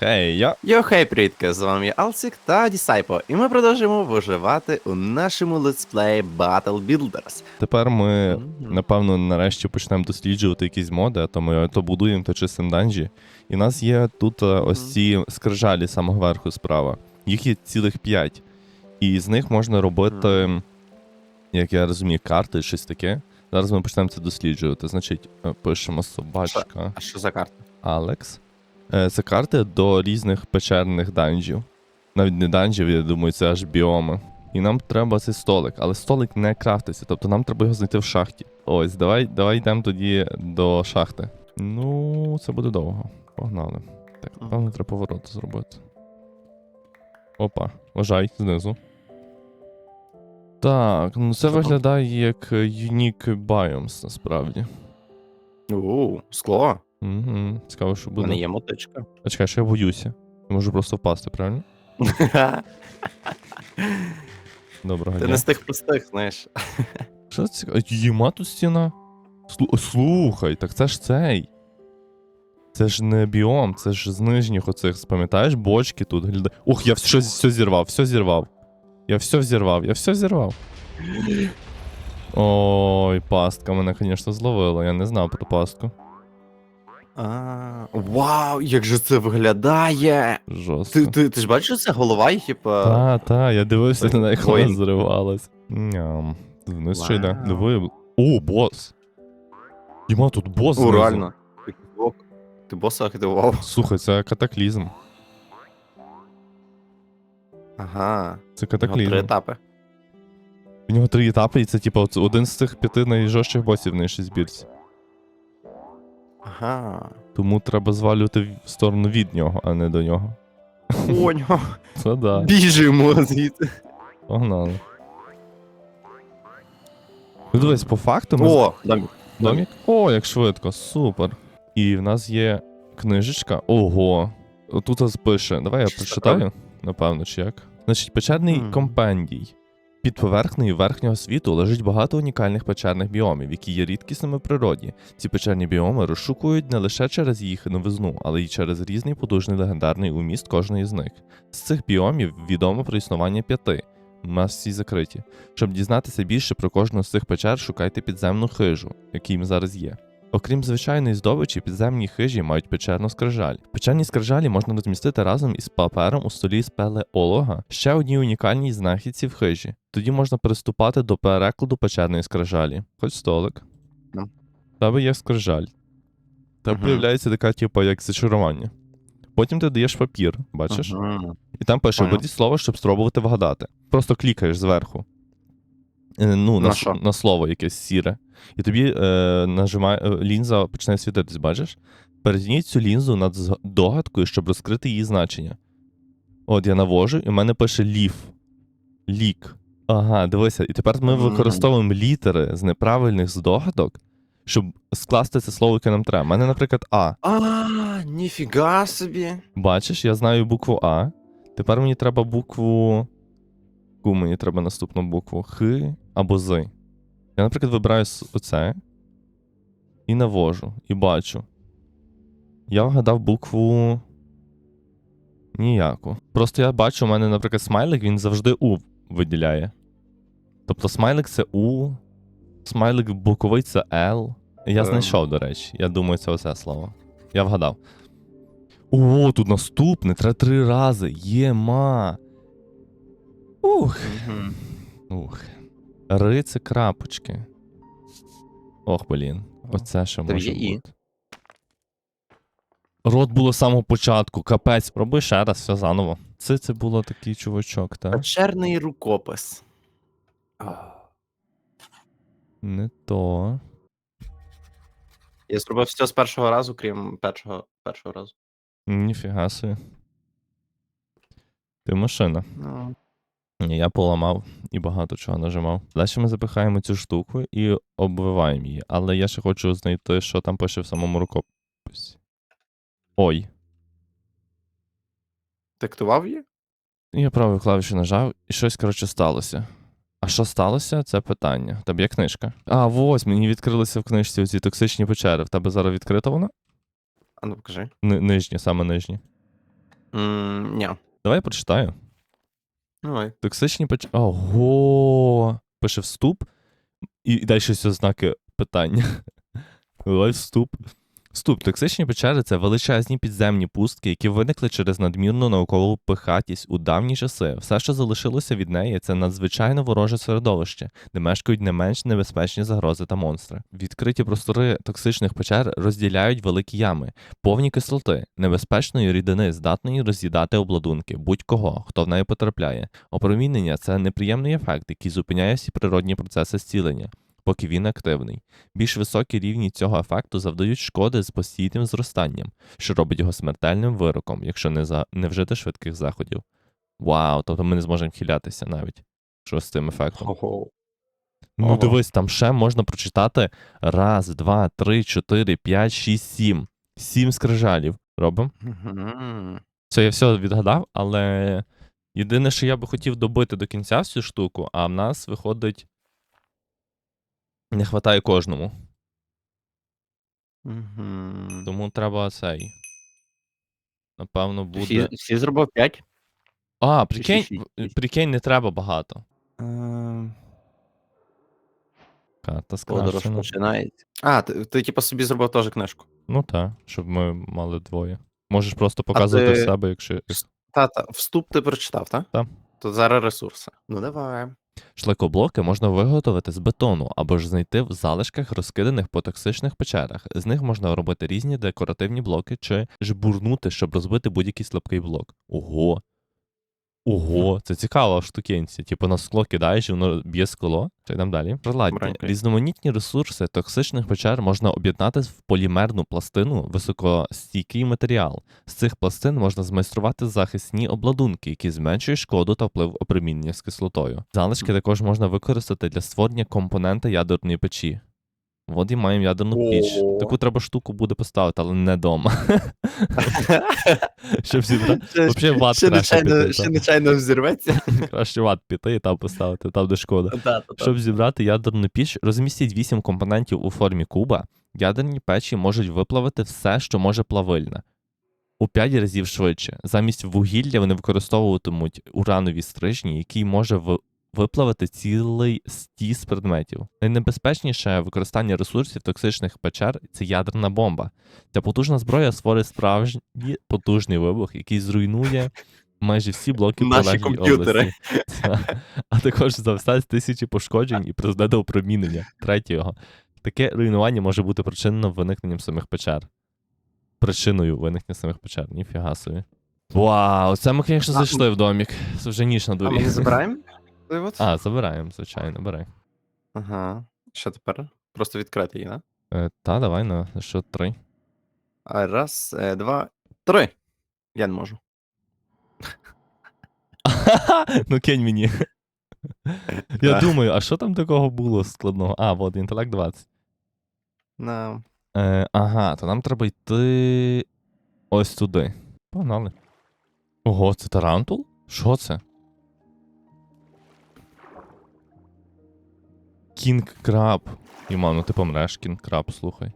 Хей, я. Йо, хей, привітки, з вами я Алсик та Дісайпо, і ми продовжуємо виживати у нашому летсплеї Battle Builders. Тепер ми, напевно, нарешті почнемо досліджувати якісь моди, а то ми то будуємо, то чистимо данжі. І в нас є тут е, ось ці скрижалі самого верху справа. Їх є цілих п'ять. І з них можна робити, як я розумію, карти, щось таке. Зараз ми почнемо це досліджувати. Значить, е, пишемо собачка А що за карта? Алекс. Е, Це карти до різних печерних данжів. Навіть не данжів, я думаю, це аж біоми. І нам треба цей столик, але столик не крафтиться, тобто нам треба його знайти в шахті. Ось, давай, давай йдемо тоді до шахти. Ну, це буде довго. Погнали. Так, напевно, треба поворот зробити. Опа, вважай знизу. Так, ну це виглядає як е, Unique Biomes, насправді. У, скло. Угу. Цікаво, що У мене є мотичка. А чекай, що я боюся. Я можу просто впасти, правильно? Доброго Ти дня. не з тих простих, знаєш. Що це цікаво? Єма тут стіна? Слу- Слухай, так це ж цей. Це ж не біом, це ж з нижніх оцих, пам'ятаєш, бочки тут. гляда- Ух, я все, все зірвав, все зірвав. Я все взірвав, я все зірвав. Ой, пастка мене, звісно, зловила. Я не знав про пастку. А, Вау, як же це виглядає! Жорстко. Ти, ти, ти ж бачиш, що це голова, і типа. Та, та, я дивився на неї, коли воїн. зривалась. Ням. Вниз ще йде. Вау. Диви. О, бос. Діма, тут бос. О, знизу. реально. Ти бо- Ти боса активував. Слухай, це катаклізм. Ага. Це У катаклізм. Три етапи. У нього три етапи, і це, типу, оце один з цих п'яти найжорстких босів в нашій збірці. Ага. Тому треба звалювати в сторону від нього, а не до нього. Поняв. Це да. Біжимо звідти. Погнали. Ну, дивись, по факту ми. О, домик. Домік? О, як швидко, супер. І в нас є книжечка. Ого. Тут пише. Давай я прочитаю, напевно, чи як. Значить, печерний Мгм. компендій. Під поверхнею верхнього світу лежить багато унікальних печерних біомів, які є рідкісними в природі. Ці печерні біоми розшукують не лише через їх новизну, але й через різний потужний легендарний уміст кожної з них. З цих біомів відомо про існування п'яти. Нас всі закриті. Щоб дізнатися більше про кожну з цих печер, шукайте підземну хижу, яким зараз є. Окрім звичайної здобичі, підземні хижі мають печерну скрижаль. Печерні скрижалі можна розмістити разом із папером у столі спелеолога, ще одній унікальній знахідці в хижі. Тоді можна приступати до перекладу печерної скрижалі. Хоч столик. В Тебе є скрижаль. Там Мгм. появляється така, типу, як зачарування. Потім ти даєш папір, бачиш? Мгм. І там пише введіть слово, щоб спробувати вгадати. Просто клікаєш зверху. Е, Ну, на, На що? на слово якесь сіре. І тобі е, нажимає, е, лінза почне світитись, бачиш? Перетягніть цю лінзу над догадкою, щоб розкрити її значення. От я навожу, і в мене пише ліф. Лік. Ага, дивися. І тепер ми використовуємо літери з неправильних здогадок, щоб скласти це слово, яке нам треба. У мене, наприклад, А. А, ніфіга собі. Бачиш, я знаю букву А. Тепер мені треба букву. Яку мені треба наступну букву? Х або З. Я, наприклад, вибираю оце. І навожу, і бачу. Я вгадав букву. Ніяку. Просто я бачу, у мене, наприклад, смайлик, він завжди У виділяє. Тобто смайлик це У, смайлик боковий це Л. Я Ем. знайшов, до речі. Я думаю, це оце слово. Я вгадав. О, тут наступне, треба три рази. Єма. Ух. Ух. Ри це крапочки. Ох, блін. Оце що Там може є і. бути. Рот було з самого початку, капець. Роби ще раз, все заново. Це це було такий чувачок, так? Печерний рукопис. Не то. Я зробив все з першого разу, крім першого, першого разу. Ніфіга собі. Ти машина. Ну, Ні, я поламав і багато чого нажимав. Далі ми запихаємо цю штуку і обвиваємо її. Але я ще хочу знайти, що там пише в самому рукописі. Ой. ти актував її? Я правою клавішу нажав, і щось, коротше, сталося. А що сталося? Це питання. Тобі є книжка. А, ось, мені відкрилися в книжці оці токсичні печери. В тебе зараз відкрита вона? А ну покажи. Ни- нижні, саме нижні. М, Ні. Давай я прочитаю. Давай. Токсичні поч... Ого. Пише вступ. І, і далі щось ознаки питання. Давай вступ. Вступ. Токсичні печери це величезні підземні пустки, які виникли через надмірну наукову пихатість у давні часи. Все, що залишилося від неї, це надзвичайно вороже середовище, де мешкають не менш небезпечні загрози та монстри. Відкриті простори токсичних печер розділяють великі ями, повні кислоти, небезпечної рідини, здатної роз'їдати обладунки будь-кого, хто в неї потрапляє. Опромінення це неприємний ефект, який зупиняє всі природні процеси зцілення, поки він активний. Більш високі рівні цього ефекту завдають шкоди з постійним зростанням, що робить його смертельним вироком, якщо не, за... не вжити швидких заходів. Вау, тобто ми не зможемо хилятися навіть. Що з цим ефектом? Ого. Ну дивись, там ще можна прочитати раз, два, три, чотири, п'ять, шість, сім. Сім скрижалів. Робимо. Це я все відгадав, але єдине, що я би хотів добити до кінця всю штуку, а в нас виходить. Не хватає кожному. Мгм. Тому треба цей. Напевно, буде. Всі, всі зробив 5? А, прикинь, шість, шість. прикинь, не треба багато. Ем, Карта Подорож скрашена. починається. А, ти, ти типу собі зробив теж книжку. Ну так, щоб ми мали двоє. Можеш просто показувати ти- в себе, якщо. Та-та, вступ ти прочитав, так? Так. То зараз ресурси. Ну давай. Шлакоблоки можна виготовити з бетону або ж знайти в залишках розкиданих по токсичних печерах. З них можна робити різні декоративні блоки чи жбурнути, щоб розбити будь-який слабкий блок. Ого. Ого, це цікава штукенція. Типу на скло кидаєш, і воно б'є скло. Та йдемо далі. Добренько. Різноманітні ресурси токсичних печер можна об'єднати в полімерну пластину високостійкий матеріал. З цих пластин можна змайструвати захисні обладунки, які зменшують шкоду та вплив опромінення з кислотою. Залишки також можна використати для створення компонента ядерної печі. От і маємо ядерну піч. Таку треба штуку буде поставити, але не дома. Щоб зібрати. Взагалі ват краще ще нечайно взірветься. Краще ват піти і там поставити, там де шкода. Щоб зібрати ядерну піч, розмістіть 8 компонентів у формі куба. Ядерні печі можуть виплавити все, що може плавильне. У 5 разів швидше. Замість вугілля вони використовуватимуть уранові стрижні, який може виплавити цілий стіс предметів. Найнебезпечніше використання ресурсів токсичних печер це ядерна бомба. Ця потужна зброя створить справжній потужний вибух, який зруйнує майже всі блоки Наші комп'ютери. області. Та. А також завстать тисячі пошкоджень і призведе до опромінення третього. Таке руйнування може бути причинено виникненням самих печер. Причиною виникнення самих печер. Ніфіга собі. Вау, це ми, звісно, зайшли в домік. Це вже ніч на А ми не забираємо? От? А, забираємо, звичайно, бери. Ага. Що тепер? Просто відкрити її, да? Е, та, давай на що три. А раз, е, два, три. Я не можу. ну кинь мені. Я думаю, а що там такого було складного? А, от, інтелект 20. На. Е, ага, то нам треба йти ось туди. Погнали. Ого, це тарантул? Що це? Кінг краб. Іма, ну ти помреш, кінг краб, слухай.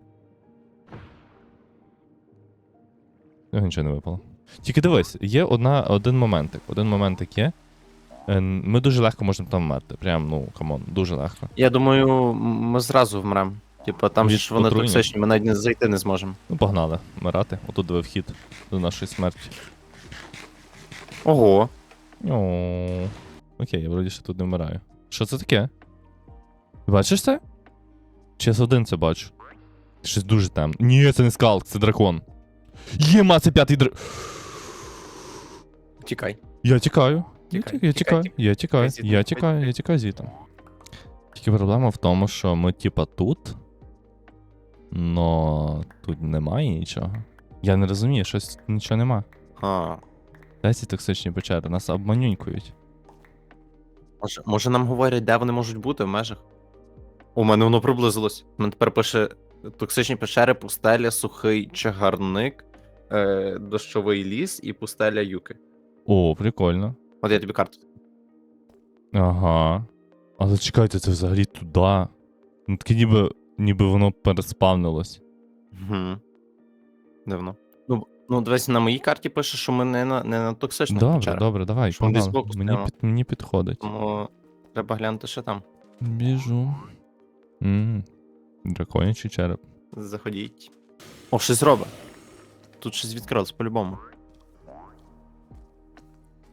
Його нічого не випало. Тільки дивись, є одна, один моментик. Один моментик є. Е, Ми дуже легко можемо там вмерти. Прям, ну, камон, дуже легко. Я думаю, ми зразу вмремо. Типа, там Від ж вони отруєння? токсичні, ми навіть не зайти не зможемо. Ну, погнали, вмирати. Отут диви вхід до нашої смерті. Ого. О, Окей, я вроді ще тут не вмираю. Що це таке? Бачиш це? Чи я один це бачу? Щось дуже темно. Ні, це не скалк, це дракон. Єма, це п'ятий дракон. Тікай. Я тікаю. Я тікаю, я тікаю, я тікаю, я тікаю, я тікаю звідти. Тільки проблема в тому, що ми типа тут. Но тут немає нічого. Я не розумію, щось нічого нема. А. Де ці токсичні печери? Нас обманюнькують. Може, може нам говорять, де вони можуть бути в межах? У мене воно приблизилось. У мене тепер пише токсичні печери, пустеля, сухий чагарник, е, дощовий ліс і пустеля юки. О, прикольно. От я тобі карту. Ага. Але чекайте, це взагалі туди. Ну таке ніби, ніби воно переспавнилось. Угу. Дивно. Ну, Ну, дивись, на моїй карті пише, що ми не на, не на токсичних Добре, печерах. добре, давай, Що ми десь погнали. збоку Мені, стоїмо. під, мені підходить. Тому треба глянути, що там. Біжу. М, Драконячий череп. Заходіть. О, щось робить. Тут щось відкрилось по-любому.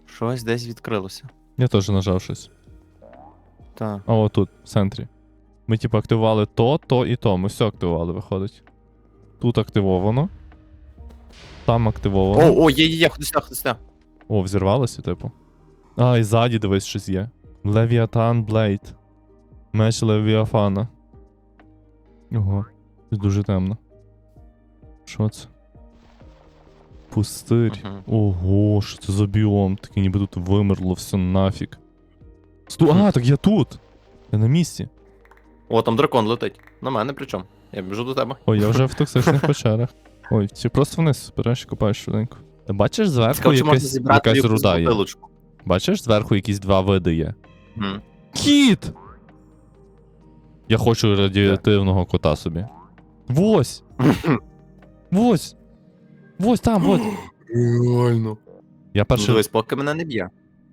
Щось десь відкрилося. Я теж нажав щось. Так. А от тут, в центрі. Ми, типу, активували то, то і то. Ми все активували, виходить. Тут активовано. Там активовано. О, о, є, є, є, ходи сюди, ходи сюди. О, взірвалося, типу. А, і ззаді дивись, щось є. Левіатан Блейд. Меч Левіафана. Ого, це дуже темно. Що це? Пустирь. Мгм. Ого, що це за біом? Таке ніби тут вимерло все нафіг. Сту... А, так я тут! Я на місці. О, там дракон летить. На мене причому. Я біжу до тебе. Ой, я вже в токсичних печерах. Ой, чи просто вниз береш і копаєш швиденько. Ти бачиш зверху якась, якась руда є? Бачиш, зверху якісь два види є. Мгм. Кіт! Я хочу радіативного кота собі. Вось! Вось! Вось там, вот. Реально. Я перший Дивись, поки мене не б'є.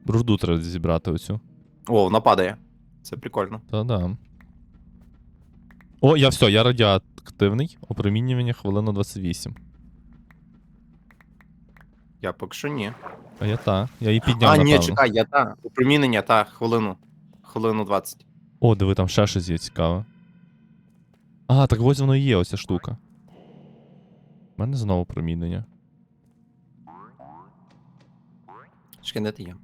руду треба зібрати оцю. О, вона падає. Це прикольно. Та-да. О, я все, я радіоактивний. Опромінювання хвилину 28. Я поки що ні. А я та. Я її підняв, а, ні, напевно. чекай, я та. Опромінення, та, хвилину. Хвилину 20. О, диви, там ще щось є цікаве. А, так ось воно і є, оця штука. У мене знову промінення. Чекай, де ти є?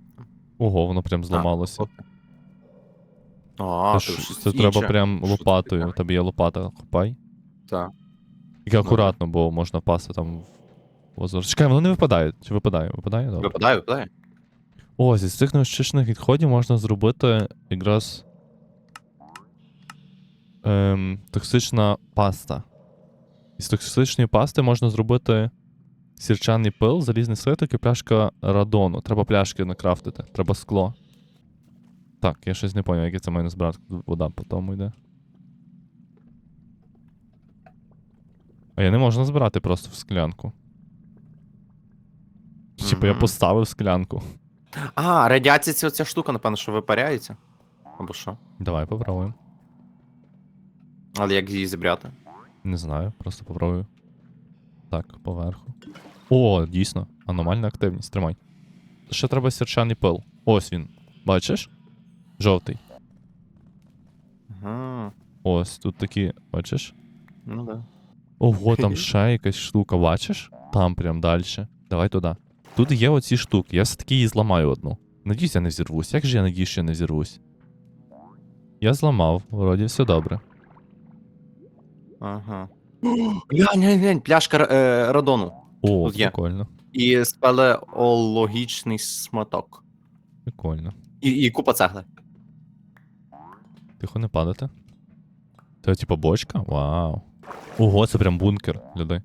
Ого, воно прям зламалося. Окей. А, Це, ж- це треба прям Що лопатою. Тебе є лопата, копай. Так. Тільки акуратно, бо можна пасти там в озор. Чекай, воно не випадає. Чи випадає? Випадає? Добре. Випадає, випадає. О, зі цих неочищених відходів можна зробити якраз. Ем, токсична паста. Із токсичної пасти можна зробити сірчаний пил, залізний слиток і пляшка радону. Треба пляшки накрафтити, треба скло. Так, я щось не поняв, як це маю збирати. Вода по тому йде. А я не можна збирати просто в склянку. Типа я поставив склянку. А, радіація оця штука, напевно, що випаряється. Або що? Давай попробуємо. Але як її зібрати? Не знаю, просто попробую. Так, поверху. О, дійсно, аномальна активність. Тримай. Ще треба сірчаний пил. Ось він. Бачиш? Жовтий. Ага. Ось тут такі, бачиш? Ну да. Ого, там ще якась штука, бачиш? Там прям далі. Давай туди. Тут є оці штуки. Я все-таки її зламаю одну. Надіюсь, я не взірвусь. Як же я надіюсь, що я не взірвусь? Я зламав, вроді все добре. Ага. Глянь, глянь, глянь, пляшка е, радону. О, Тут є. прикольно. І спелеологічний сматок. Прикольно. І, і купа цегли. Тихо не падати. Це типа бочка? Вау. Ого, це прям бункер, гляди.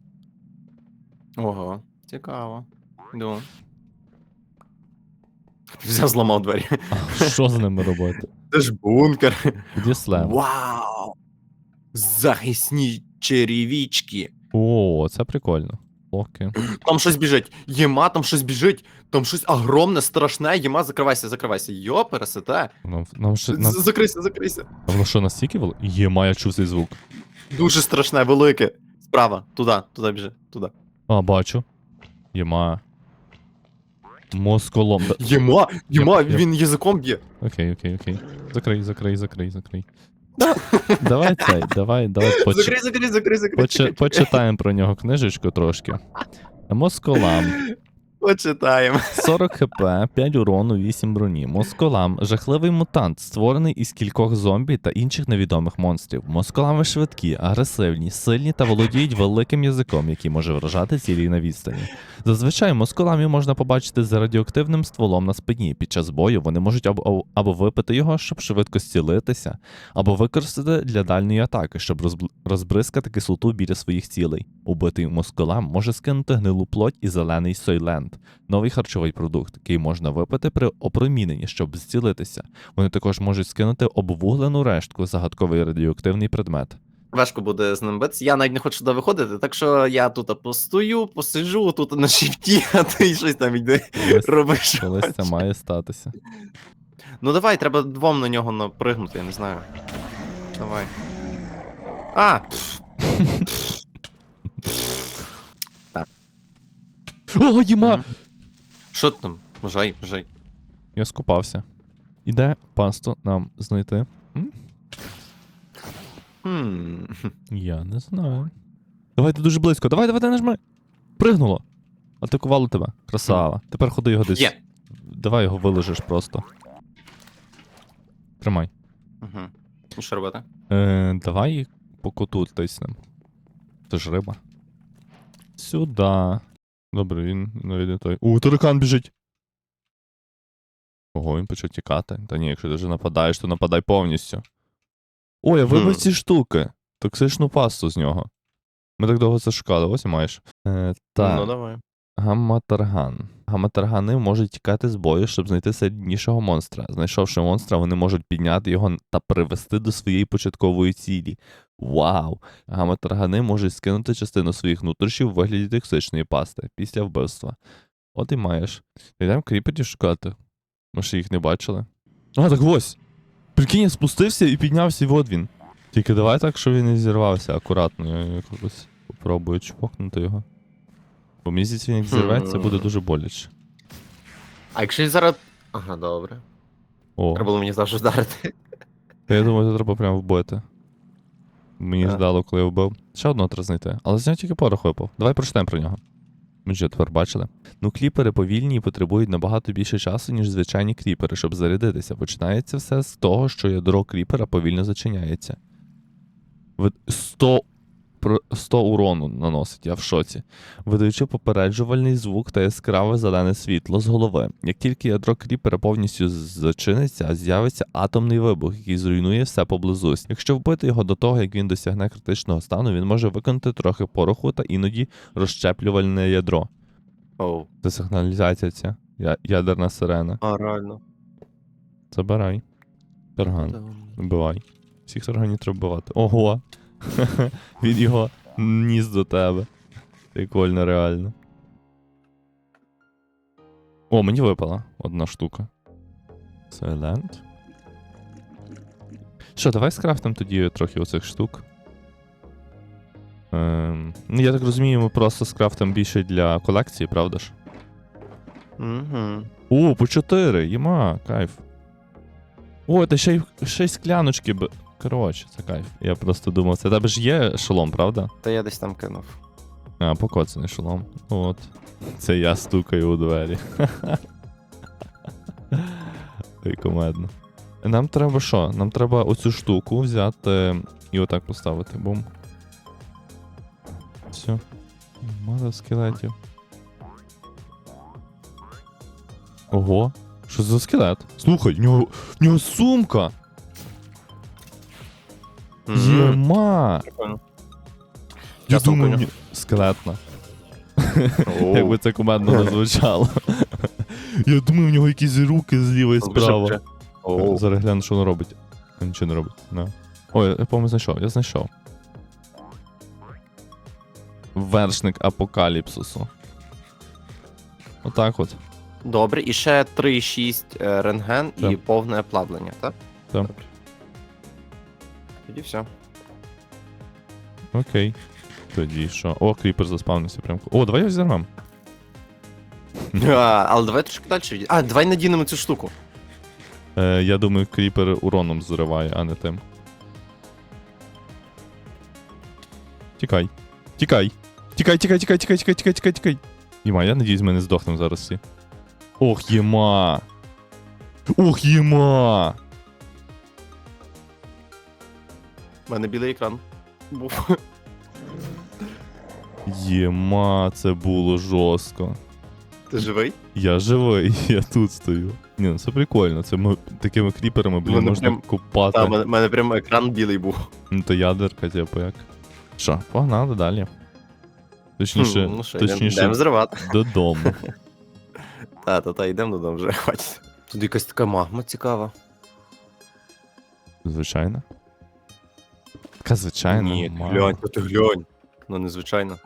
Ого, цікаво. Йду. Взяв зламав двері. А що з ними робити? Це ж бункер. Тоді слем. Вау! Захисні черевички. О, це прикольно. Окей. Там щось біжить. Єма, там щось біжить. Там щось огромне, страшне. Єма, закривайся, закривайся. Йо, пересете. Нам, нам, ще, нам, Закрийся, закрийся. а воно що настільки велике? Єма, я чув цей звук. Дуже страшне, велике. Справа, туди, туди біжи, туди. А, бачу. Єма. Москолом. Да- Єма, єма, я- він язиком б'є. Окей, окей, окей. Закрий, закрий, закрий, закрий. Да. Давай цей, давай, давай поч... Закрий, закрий, закрий, закрий. поч... почитаємо про нього книжечку трошки. Москолам. Почитаємо. 40 хп, 5 урону, 8 броні. Москолам жахливий мутант, створений із кількох зомбі та інших невідомих монстрів. Москолами швидкі, агресивні, сильні та володіють великим язиком, який може вражати цілі на відстані. Зазвичай москоламів можна побачити з радіоактивним стволом на спині. Під час бою вони можуть або, або випити його, щоб швидко зцілитися, або використати для дальньої атаки, щоб розбризкати кислоту біля своїх цілей. Убитий москолам може скинути гнилу плоть і зелений сойленд, новий харчовий продукт, який можна випити при опроміненні, щоб зцілитися. Вони також можуть скинути обвуглену рештку, загадковий радіоактивний предмет. Важко буде з ним битися. Я навіть не хочу туди виходити, так що я тут постою, посиджу тут на шифті, а ти щось там йди Колись, робиш. колись це має статися. Ну давай, треба двом на нього напригнути, я не знаю. Давай. А! О, їма! Що там? Жай, жай. Я скупався. Іде пасту нам знайти? М? Хм. Я не знаю. Давайте дуже близько. Давай, давай, давай, нажми. Пригнуло. Атакувало тебе. Красава. Тепер ходи його десь. Є. Давай його вилежиш просто. Тримай. Угу. Ну що робити? Е, давай по коту тиснем. Це ж риба. Сюда. Добре, він навіть не той. У, таракан біжить. Ого, він почав тікати. Та ні, якщо ти вже нападаєш, то нападай повністю. О, я вибив ці штуки. Токсичну пасту з нього. Ми так довго це шукали, ось і маєш. Е, так. Ну давай. Гамматарган. Гамматаргани можуть тікати з бою, щоб знайти сильнішого монстра. Знайшовши монстра, вони можуть підняти його та привести до своєї початкової цілі. Вау! Гамматаргани можуть скинути частину своїх нутрощів в вигляді токсичної пасти після вбивства. От і маєш. Йдемо кріперів шукати. Ми ще їх не бачили. А, так ось! Прикинь, я спустився і піднявся, і от він. Тільки давай так, щоб він не зірвався акуратно. Я якось попробую чпокнути його. Бо мені здається, він як зірветься, буде дуже боляче. А якщо він зараз. Ага, добре. О, Треба було мені завжди вдарити. я думаю, це треба прямо вбити. Мені Так. ждало, коли я вбив. Ще одного треба знайти. Але з нього тільки порох випав. Давай прочитаємо про нього. Ми вже тепер бачили. Ну, кліпери повільні і потребують набагато більше часу, ніж звичайні кріпери, щоб зарядитися. Починається все з того, що ядро кріпера повільно зачиняється. Ви- 100, про- 100 урону наносить, я в шоці. Видаючи попереджувальний звук та яскраве зелене світло з голови. Як тільки ядро кріпера повністю зачиниться, з'явиться атомний вибух, який зруйнує все поблизу. Якщо вбити його до того, як він досягне критичного стану, він може виконати трохи пороху та іноді розщеплювальне ядро. Оу. Це сигналізація ця. Я- ядерна сирена. А, реально. Забирай. Тарган. Вбивай. Всіх тарганів треба вбивати. Ого! Він його ніс до тебе. Прикольно, реально. О, мені випала одна штука. Silent. Що, давай скрафтимо тоді трохи оцих штук. Ем, ну, я так розумію, ми просто скрафтимо більше для колекції, правда ж? Угу. О, по 4, єма, кайф. О, та ще й ще й скляночки б. Коротше, це кайф. Я просто думав, це тебе ж є шолом, правда? Та я десь там кинув. А, покоцаний шолом. От. Це я стукаю у двері. Ой, комедно. Нам треба що? Нам треба оцю штуку взяти і отак поставити. Бум. Все. Мало скелетів. Ого. Що за скелет? Слухай, в нього, в нього сумка! Єма! Прикольно. Я думаю, нюхаю. скелетна. Якби це командно не звучало. Я думаю, в нього якісь руки зліва і справа. вже. Оу. Зараз гляну, що воно робить. Нічого не робить. No. Ой, я по-моєму знайшов, я знайшов. Вершник апокаліпсису. Отак от. Добре, і ще 3,6 е, рентген і повне плавлення, так? Так. Добре. Тоді все. Окей. Тоді що? О, кріпер заспавнився прям. О, давай його зірвем. А, але давай трошки далі. А, давай надінемо цю штуку. Е, я думаю, кріпер уроном зриває, а не тим. Тікай. Тікай. Тікай, тікай, тікай, тікай, тікай, тікай, тікай, тікай. Єма, я надіюсь, ми не здохнемо зараз всі. Ох, єма. Ох, єма. У мене білий екран. Був. Єма, це було жорстко. Ти живий? Я живий, я тут стою. Ні, ну це прикольно. Це ми такими кріперами, блін, можна прям- купати. Так, у мене, мене прям екран білий був. Ну то ядерка, типу як. Що, погнали далі. Точніше, Хм, ну що, йдемо точніше йдемо зривати. додому. Та, та, та, йдемо додому вже, хватить. Тут якась така магма цікава. Звичайно. Така звичайна. Ні, нормальна. глянь, та ти глянь. Ну, незвичайно.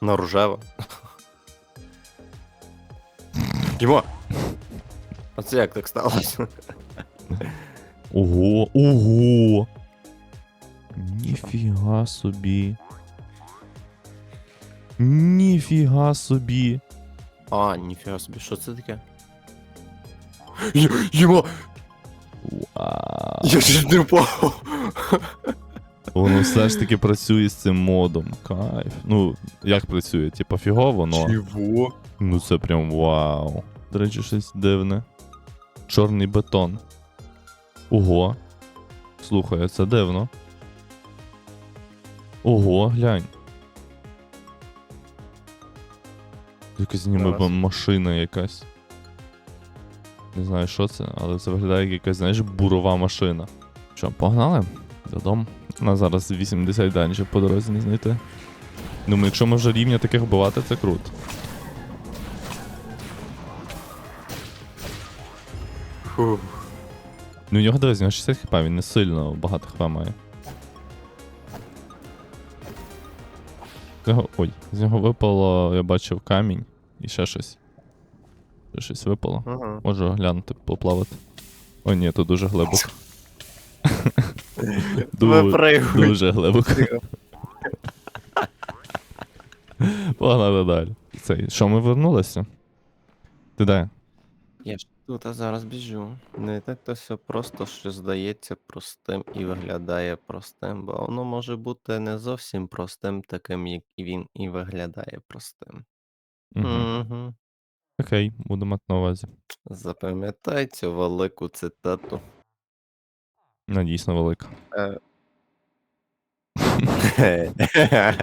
На рожева. Дімо! А це як так сталося? Ого, ого. Ніфіга собі. Ніфіга собі. А, ніфіга собі, що це таке? Дімо! Вау. Я ж не впав! Воно все ж таки працює з цим модом. Кайф. Ну, як працює? Типа фігово, но. Чого? Ну це прям вау. До речі, щось дивне. Чорний бетон. Ого. Слухай, це дивно. Ого, глянь. Якась ніби Зараз. машина якась. Не знаю, що це, але це виглядає як якась, знаєш, бурова машина. Що, погнали? Додому. Нас зараз 80 данжів по дорозі не знайти. Думаю, якщо може рівня таких вбивати, це круто. Фух. Ну, у нього дивись, у нього 60 хп, він не сильно багато хп має. З нього. Ой, з нього випало, я бачив камінь і ще щось. Ще щось випало. Ага. Можу глянути, поплавати. О, ні, тут дуже глибоко. Ду- Випригуй. Дуже глибоко. Погнали далі. Цей, що ми вернулися? Ти де? Я ж тут а зараз біжу. Не так то все просто, що здається простим і виглядає простим, бо воно може бути не зовсім простим, таким, як він і виглядає простим. Угу. Угу. Окей, буду мати на увазі. Запам'ятай цю велику цитату. Вона дійсно велика. Е.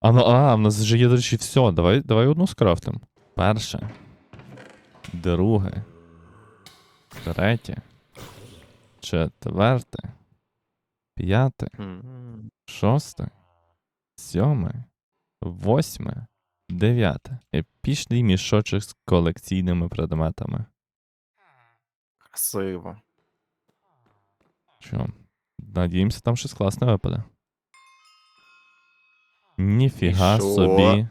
А, ну, а, в нас вже є, до речі, все. Давай, давай одну скрафтим. Перше. Друге. Третє. Четверте. П'яте. Мгм. Шосте. Сьоме. Восьме. Дев'яте. Епічний мішочок з колекційними предметами. Красиво. Що? Надіємося, там щось класне випаде. Ніфіга І що? собі.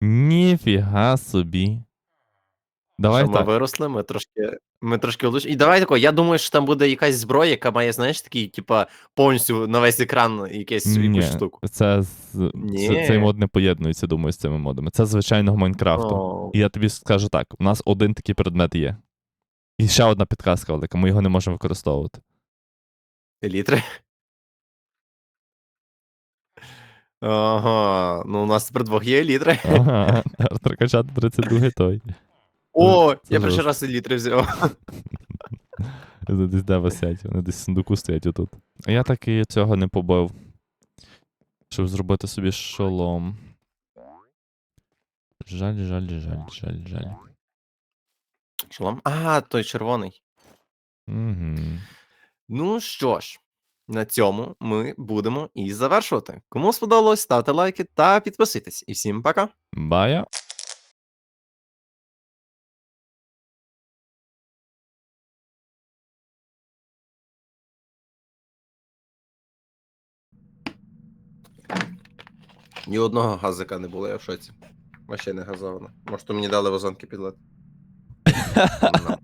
Ніфіга собі. Давай що ми так. виросли, ми трошки. Ми трошки влуч... І давай тако, я думаю, що там буде якась зброя, яка має, знаєш, такий, типа, повністю на весь екран якесь Ні, якусь штуку. це, з- Ні. це цей мод не поєднується, думаю, з цими модами. Це звичайного Майнкрафту. О, І я тобі скажу так: у нас один такий предмет є. І ще одна підказка велика, ми його не можемо використовувати. Літри. Ага, ну у нас тепер двох є літри. Ага, Артракачат 32 той. О, це я перший раз і літри взяв. Вони Десь де висять, вони десь в сундуку стоять отут. А я так і цього не побив. Щоб зробити собі шолом. Жаль, жаль, жаль, жаль, жаль. Шолом? А, той червоний. Угу. Ну що ж, на цьому ми будемо і завершувати. Кому сподобалось, ставте лайки та підписуйтесь. І всім пока! Бая. Ні одного газика не було, я в шоці. Вообще не газовано. Може, то мені дали вазонки підлет. no.